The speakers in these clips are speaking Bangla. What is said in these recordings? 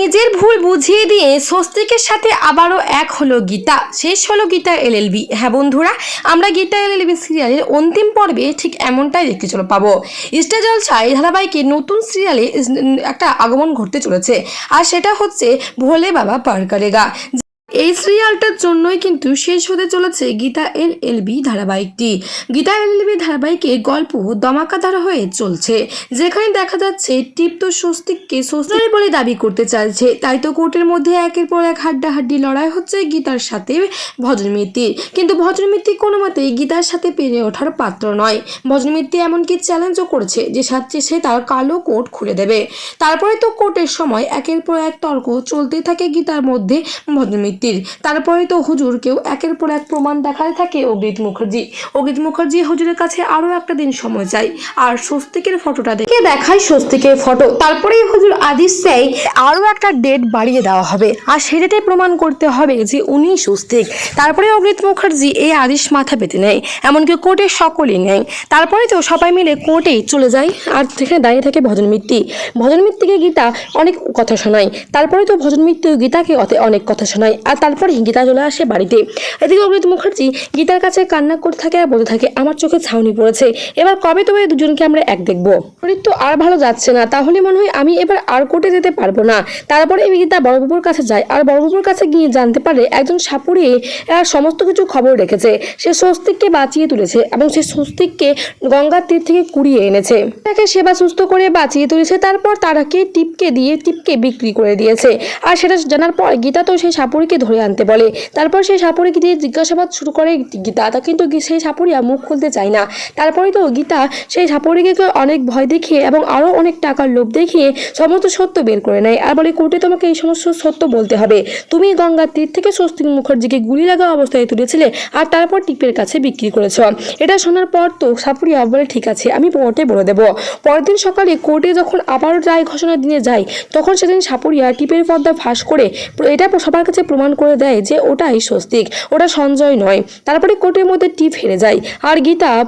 নিজের ভুল বুঝিয়ে দিয়ে স্বস্তিকের সাথে আবারও এক হলো গীতা। শেষ হলো গীতা এলএলবি হ্যাঁ বন্ধুরা, আমরা গীতা এলএলবি সিরিয়ালের অন্তিম পর্বে ঠিক এমনটাই দেখতে চলো পাবো। স্টার জলসায় ধারাবাহিকের নতুন সিরিয়ালে একটা আগমন ঘটতে চলেছে। আর সেটা হচ্ছে ভোলে বাবা পার করেগা এই সিরিয়ালটার জন্যই কিন্তু শেষ হতে চলেছে গীতা এল এলবি ধারাবাহিকটি। গীতা এল এলবি ধারাবাহিকের গল্প দমাকাধার হয়ে চলছে, যেখানে দেখা যাচ্ছে টিপ্ত স্বস্তিককে স্বস্তি বলে দাবি করতে চাইছে। তাই তো কোর্টের মধ্যে একের পর এক হাড্ডাহাড্ডি লড়াই হচ্ছে গীতার সাথে ভজনমিত্তির কিন্তু ভজনমিত্তি কোনো মতেই গীতার সাথে পেরে ওঠার পাত্র নয়। ভজনমিত্তি এমনকি চ্যালেঞ্জও করেছে যে সাথে সে তার কালো কোট খুলে দেবে। তারপরে তো কোর্টের সময় একের পর এক তর্ক চলতেই থাকে গীতার মধ্যে ভজনমিত্তির তারপরে তো হুজুর কেউ একের পর এক প্রমাণ দেখাতে থাকে অগ্রিত মুখার্জি। অগ্রিত মুখার্জি হুজুরের কাছে আরও একটা দিন সময় চাই আর স্বস্তিকের ফটোটা দেখে দেখায় স্বস্তিকের ফটো? তারপরেই হুজুর আদিস চাই আরও একটা ডেট বাড়িয়ে দেওয়া হবে আর সেটাই প্রমাণ করতে হবে যে উনি স্বস্তিক। তারপরে অগ্রিত মুখার্জি এই আদেশ মাথা পেতে নেয় এমনকি কোর্টে সকলেই নেয় তারপরে তো সবাই মিলে কোর্টেই চলে যায় আর সেখানে দাঁড়িয়ে থাকে ভজন মিত্তি। ভজন মিত্তিকে গীতা অনেক কথা শোনায় তারপরে তো ভজন মিত্তিও গীতাকে অতে- অনেক কথা শোনায়। আর তারপরে গীতা চলে আসে বাড়িতে। এদিকে অমৃত মুখার্জি গীতার কাছে কান্না করতে থাকে আর বলতে থাকে, আমার চোখে ছাউনি পড়েছে, এবার কবে তবে দুজনকে আমরা এক দেখব? শরীর তো আর ভালো যাচ্ছে না, তাহলে মনে হয় আমি এবার আর কোর্টে যেতে পারব না। তারপরে এই গীতা বড়বাবুর কাছে যায়, আর বড়বাবুর কাছে গিয়ে জানতে পারে একজন সাপুরে সমস্ত কিছু খবর রেখেছে। সে স্বস্তিককে বাঁচিয়ে তুলেছে এবং সে স্বস্তিককে গঙ্গার তীর থেকে কুড়িয়ে এনেছে। তাকে সেবা সুস্থ করে বাঁচিয়ে তুলেছে, তারপর তারাকে টিপকে দিয়ে টিপকে বিক্রি করে দিয়েছে। আর সেটা জানার পর গীতা তো সেই সাপুরিকে ধরে আনতে বলে। তারপর সেই সাপুরিকে দিয়ে জিজ্ঞাসাবাদ শুরু করে গীতা। তা কিন্তু সেই সাপুরিয়া মুখ খুলতে চায় না। তারপরে তো গীতা সেই সাপুরিকে অনেক ভয় দেখিয়ে এবং আরও অনেক টাকার লোভ দেখিয়ে সমস্ত সত্য বের করে নেয়। আর বলে, কোর্টে তোমাকে এই সমস্ত সত্য বলতে হবে। তুমি গঙ্গার তীর থেকে স্বস্তিক মুখার্জিকে গুলি লাগা অবস্থায় তুলেছিলে আর তারপর টিপের কাছে বিক্রি করেছ। এটা শোনার পর তো সাপুরিয়া বলে, ঠিক আছে, আমি কোর্টে বলে দেবো। পরের দিন সকালে কোর্টে যখন আবার রায় ঘোষণার দিনে যায়, তখন সেদিন সাপুরিয়া টিপের পর্দা ফাঁস করে এটা সবার কাছে প্রমাণ করে দেয় যে ওটাই স্বস্তিক, ওটা সঞ্জয় নয়। তারপরে কোর্টের মধ্যে টিপ হেরে যায় আর গীতা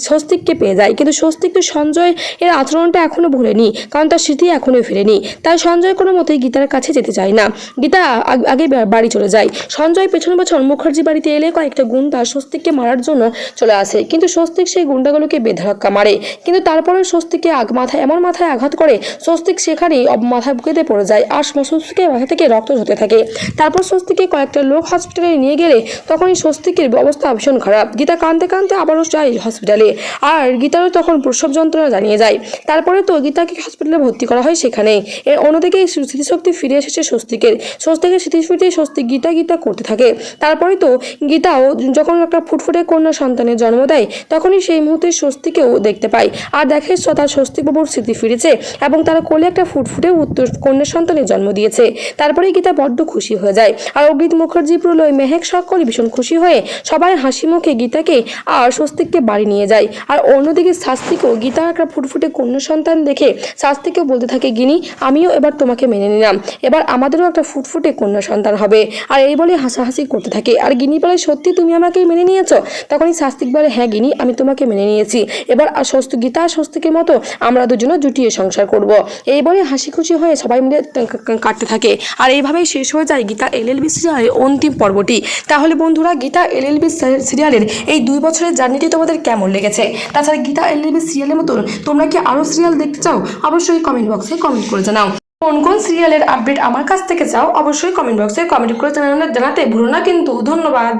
স্বস্তিককে পেয়ে যায়। কিন্তু স্বস্তিক তো সঞ্জয় এর আচরণটা এখনও ভুলেনি, কারণ তার স্মৃতি এখনও ফেরেনি। তাই সঞ্জয় কোনো মতেই গীতার কাছে যেতে চায় না। গীতা আগে বাড়ি চলে যায়। সঞ্জয় পেছন বছর মুখার্জি বাড়িতে এলে কয়েকটা গুন্ডা স্বস্তিককে মারার জন্য চলে আসে। কিন্তু স্বস্তিক সেই গুন্ডাগুলোকে বেধাক্কা মারে। কিন্তু তারপরে স্বস্তিককে মাথায়, এমন মাথায় আঘাত করে, স্বস্তিক সেখানেই অব- মাথা বুকেতে পড়ে যায় আর স্বস্তিকের মাথা থেকে রক্ত ঝরতে থাকে। তারপর স্বস্তিকে কয়েকটা লোক হসপিটালে নিয়ে গেলে তখনই স্বস্তিকের অবস্থা ভীষণ খারাপ। গীতা কাঁদতে কাঁদতে আবারও যায় হসপিটালে আর গীতারও তখন প্রসব যন্ত্রণা জানিয়ে যায়। তারপরে তো গীতাকে হসপিটালে ভর্তি করা হয় সেখানে এর অন্যদিকে স্মৃতিশক্তি ফিরে এসেছে স্বস্তিকের। স্বস্তিকের স্মৃতি ফিরে স্বস্তিক গীতা গীতা করতে থাকে। তারপরে তো গীতাও যখন একটা ফুটফুটে কন্যা সন্তানের জন্ম দেয়, তখনই সেই মুহূর্তে স্বস্তিকেও দেখতে পায়। আর দেখে তার স্বস্তিকবাবুর স্মৃতি ফিরেছে এবং তারা কোলে একটা ফুটফুটে উত্তর কন্যা সন্তানের জন্ম দিয়েছে। তারপরে গীতা বড্ড খুশি হয়ে যায়। আর অগ্রিত মুখার্জি প্রলয় মেহেক সকলে ভীষণ খুশি হয়ে সবাই হাসি মুখে গীতাকে আর স্বস্তিককে বাড়ি নিয়ে যায়। আর অন্যদিকে শাস্তিকেও গীতা একটা ফুটফুটে কন্যা সন্তান দেখে শাস্তিকেও বলতে থাকে, গিনি, আমিও এবার তোমাকে মেনে নিলাম। এবার আমাদেরও একটা ফুটফুটে কন্যা সন্তান হবে। আর এই বলে হাসাহাসি করতে থাকে। আর গিনি বলে, সত্যি তুমি আমাকে মেনে নিয়েছ? তখনই শাস্তিক বলে হ্যাঁ গিনি, আমি তোমাকে মেনে নিয়েছি। এবার আর স্বস্তি, গীতা স্বস্তিকের মতো আমরা দুজনে জুটিয়ে সংসার করব। এই বলে হাসি খুশি হয়ে সবাই মিলে কাটতে থাকে। আর এইভাবেই শেষ হয়ে যায় গীতা এলএলবি সিরিয়ালের অন্তিম পর্বটি। তাহলে বন্ধুরা, গীতা এলএলবি সিরিয়ালের এই দুই বছরের জার্নিটি তোমাদের কেমন লেগেছে? তাছাড়া গীতা এলএলবি সিরিয়ালের মতন তোমরা কি আরও সিরিয়াল দেখতে চাও? অবশ্যই কমেন্ট বক্সে কমেন্ট করে জানাও। কোন কোন সিরিয়ালের আপডেট আমার কাছ থেকে চাও? অবশ্যই কমেন্ট বক্সে কমেন্ট করে জানাতে ভুলো না কিন্তু। ধন্যবাদ।